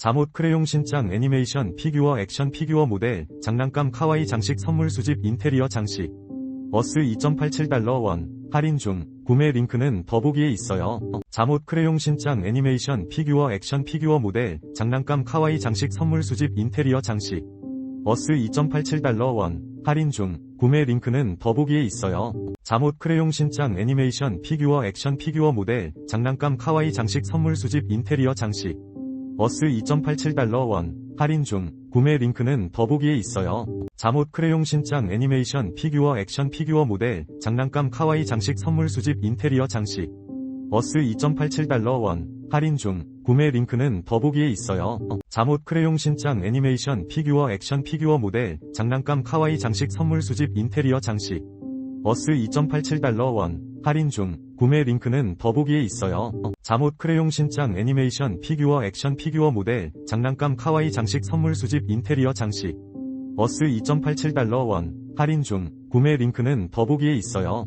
잠옷 크레용 신장 애니메이션 피규어 액션 피규어 모델 장난감 카와이 장식 선물 수집 인테리어 장식. 어스 2.87달러 원 할인 중. 구매 링크는 더보기에 있어요. 잠옷 크레용 신장 애니메이션 피규어 액션 피규어 모델 장난감 카와이 장식 선물 수집 인테리어 장식. 어스 2.87달러 원 할인 중. 구매 링크는 더보기에 있어요. 잠옷 크레용 신장 애니메이션 피규어 액션 피규어 모델 장난감 카와이 장식 선물 수집 인테리어 장식 어스 2.87달러 원 할인 중 구매 링크는 더보기에 있어요. 잠옷 크레용 신장 애니메이션 피규어 액션 피규어 모델 장난감 카와이 장식 선물 수집 인테리어 장식 어스 2.87달러 원 할인 중 구매 링크는 더보기에 있어요. 잠옷 크레용 신장 애니메이션 피규어 액션 피규어 모델 장난감 카와이 장식 선물 수집 인테리어 장식 어스 2.87달러 원 할인 중 구매 링크는 더보기에 있어요. 잠옷 크레용 신장 애니메이션 피규어 액션 피규어 모델 장난감 카와이 장식 선물 수집 인테리어 장식 어스 2.87달러 원 할인 중 구매 링크는 더보기에 있어요.